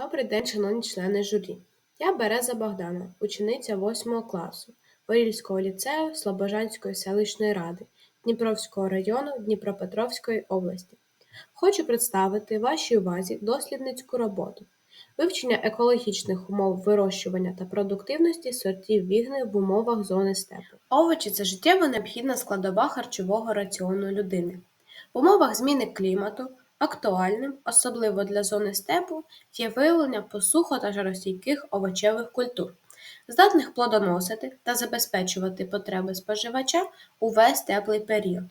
Добрий день, шановні члени журі. Я Береза Богдана, учениця 8 класу Орільського ліцею Слобожанської селищної ради Дніпровського району Дніпропетровської області. Хочу представити вашій увазі дослідницьку роботу вивчення екологічних умов вирощування та продуктивності сортів вігни в умовах зони степу. Овочі це життєво необхідна складова харчового раціону людини. В умовах зміни клімату актуальним, особливо для зони степу, є виявлення посухо та жаростійких овочевих культур, здатних плодоносити та забезпечувати потреби споживача увесь теплий період.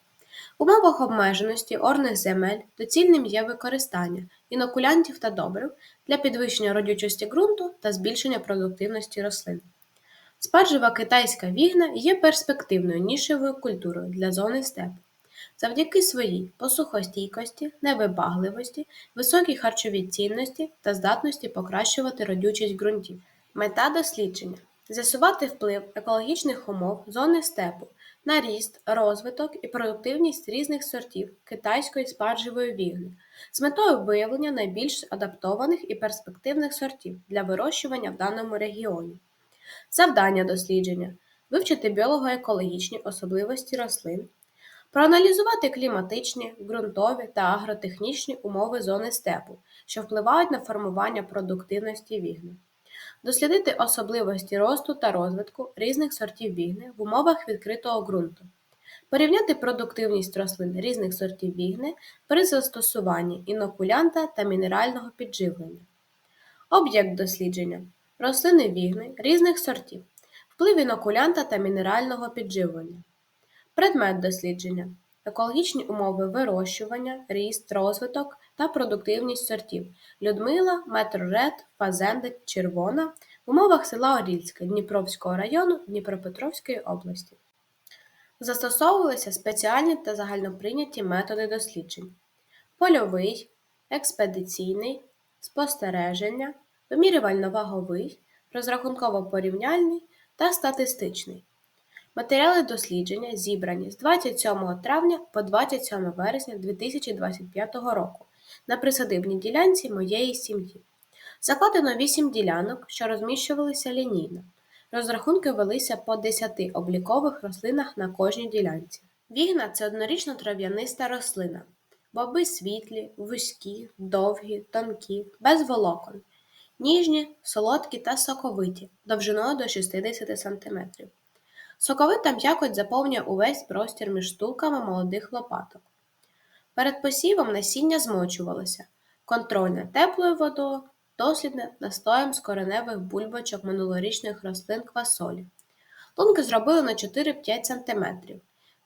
В умовах обмеженості орних земель доцільним є використання інокулянтів та добрив для підвищення родючості ґрунту та збільшення продуктивності рослин. Спаржева китайська вігна є перспективною нішевою культурою для зони степу. Завдяки своїй посухостійкості, невибагливості, високій харчовій цінності та здатності покращувати родючість ґрунтів. Мета дослідження з'ясувати вплив екологічних умов зони степу на ріст, розвиток і продуктивність різних сортів китайської спаржевої вігни з метою виявлення найбільш адаптованих і перспективних сортів для вирощування в даному регіоні. Завдання дослідження вивчити біолого-екологічні особливості рослин, проаналізувати кліматичні, ґрунтові та агротехнічні умови зони степу, що впливають на формування продуктивності вігни, дослідити особливості росту та розвитку різних сортів вігни в умовах відкритого ґрунту, порівняти продуктивність рослин різних сортів вігни при застосуванні інокулянта та мінерального підживлення. Об'єкт дослідження рослини вігни різних сортів, вплив інокулянта та мінерального підживлення. Предмет дослідження екологічні умови вирощування, ріст, розвиток та продуктивність сортів Людмила, Метроред, Фазенда, Червона в умовах села Орільське Дніпровського району Дніпропетровської області. Застосовувалися спеціальні та загальноприйняті методи досліджень: польовий, експедиційний, спостереження, вимірювально-ваговий, розрахунково-порівняльний та статистичний. Матеріали дослідження зібрані з 27 травня по 27 вересня 2025 року на присадибній ділянці моєї сім'ї. Закладено 8 ділянок, що розміщувалися лінійно. Розрахунки велися по 10 облікових рослинах на кожній ділянці. Вігна це однорічно трав'яниста рослина. Боби світлі, вузькі, довгі, тонкі, без волокон, ніжні, солодкі та соковиті, довжиною до 60 см. Соковита м'якоть заповнює увесь простір між штулками молодих лопаток. Перед посівом насіння змочувалося, контрольне теплою водою, дослідне настоєм з кореневих бульбочок минулорічних рослин квасолі. Лунки зробили на 4-5 см.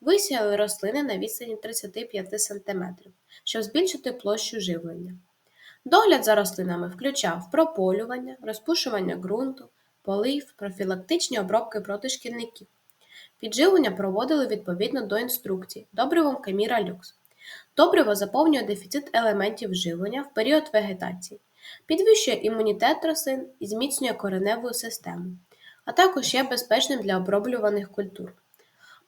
Висіяли рослини на відстані 35 см, щоб збільшити площу живлення. Догляд за рослинами включав прополювання, розпушування ґрунту, полив, профілактичні обробки проти шкідників. Підживлення проводили відповідно до інструкцій добривом Каміра Люкс. Добриво заповнює дефіцит елементів живлення в період вегетації, підвищує імунітет рослин і зміцнює кореневу систему, а також є безпечним для оброблюваних культур.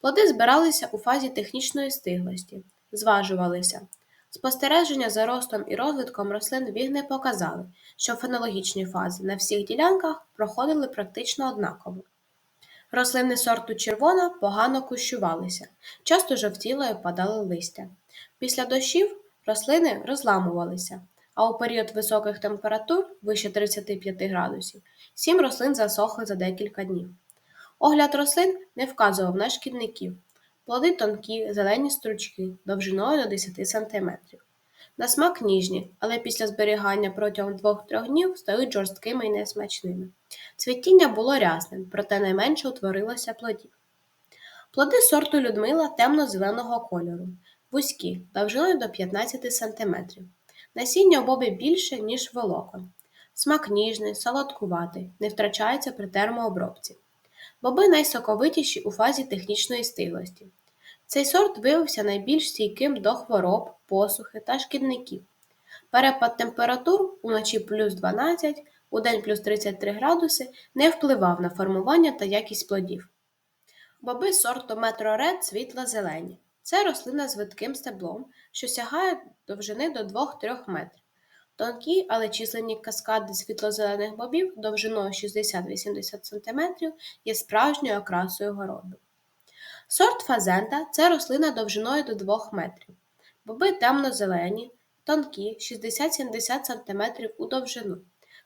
Плоди збиралися у фазі технічної стиглості, зважувалися. Спостереження за ростом і розвитком рослин вігни показали, що фенологічні фази на всіх ділянках проходили практично однаково. Рослини сорту червона погано кущувалися, часто жовтіло і опадали листя. Після дощів рослини розламувалися, а у період високих температур вище 35 градусів, сім рослин засохли за декілька днів. Огляд рослин не вказував на шкідників. Плоди тонкі, зелені стручки, довжиною до 10 см. На смак ніжні, але після зберігання протягом 2-3 днів стають жорсткими і несмачними. Цвітіння було рясним, проте найменше утворилося плодів. Плоди сорту Людмила темно-зеленого кольору, вузькі, довжиною до 15 см. Насіння обоби більше, ніж волокон. Смак ніжний, солодкуватий, не втрачається при термообробці. Боби найсоковитіші у фазі технічної стиглості. Цей сорт виявився найбільш стійким до хвороб, посухи та шкідників. Перепад температур уночі плюс 12, удень плюс 33 градуси не впливав на формування та якість плодів. Боби сорту метроред світло-зелені. Це рослина з видким стеблом, що сягає довжини до 2-3 метрів. Тонкі, але численні каскади світло-зелених бобів довжиною 60-80 см є справжньою окрасою городу. Сорт фазенда це рослина довжиною до 2 метрів. Боби темно-зелені, тонкі 60-70 см у довжину,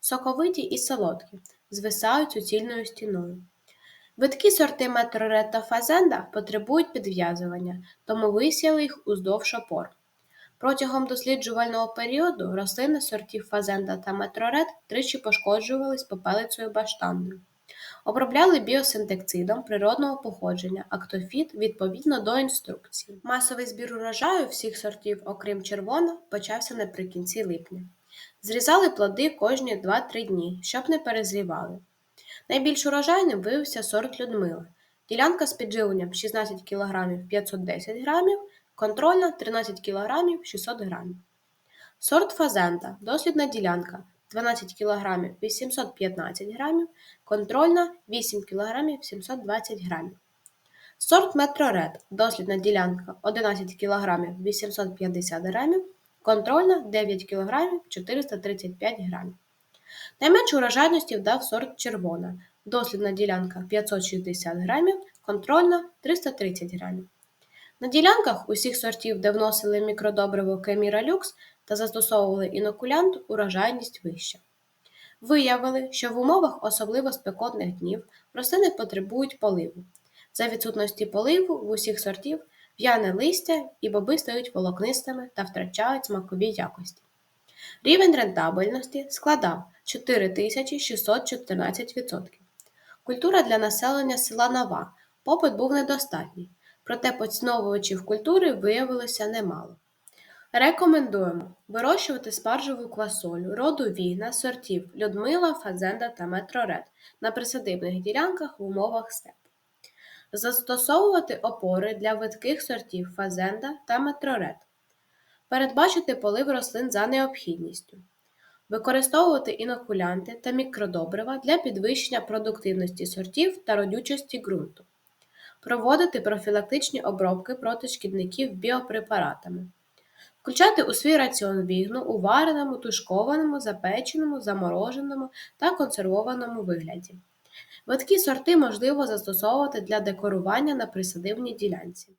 соковиті і солодкі, звисають суцільною стіною. Видкі сорти метроред та фазенда потребують підв'язування, тому висіяли їх уздовж опор. Протягом досліджувального періоду рослини сортів фазенда та метроред тричі пошкоджувались попелицею баштанною. Обробляли біосинтекцидом природного походження актофіт відповідно до інструкції. Масовий збір урожаю всіх сортів, окрім червона, почався наприкінці липня. Зрізали плоди кожні 2-3 дні, щоб не перезрівали. Найбільш урожайним виявився сорт Людмила. Ділянка з підживленням 16 кг 510 г, контрольна 13 кг 600 г. Сорт фазента. Дослідна ділянка 12 кг 815 г, контрольна 8 кг 720 г. Сорт метроред. Дослідна ділянка 11 кг 850 г, контрольна 9 кг 435 г. Найменшу урожайності вдав сорт червона. Дослідна ділянка 560 грамів, контрольна 330 грамів. На ділянках усіх сортів, де вносили мікродобриво Кеміра Люкс та застосовували інокулянт, урожайність вища. Виявили, що в умовах особливо спекотних днів рослини потребують поливу. За відсутності поливу в усіх сортів в'яне листя і боби стають волокнистими та втрачають смакові якості. Рівень рентабельності складав 4614%. Культура для населення села Нова. Попит був недостатній, проте поціновувачів культури виявилося немало. Рекомендуємо вирощувати спаржеву квасолю роду вігна сортів Людмила, Фазенда та Метроред на присадибних ділянках в умовах степу. Застосовувати опори для видких сортів Фазенда та Метроред. Передбачити полив рослин за необхідністю. Використовувати інокулянти та мікродобрива для підвищення продуктивності сортів та родючості ґрунту. Проводити профілактичні обробки проти шкідників біопрепаратами. Включати у свій раціон вігну у вареному, тушкованому, запеченому, замороженому та консервованому вигляді. Видкі сорти можливо застосовувати для декорування на присадивній ділянці.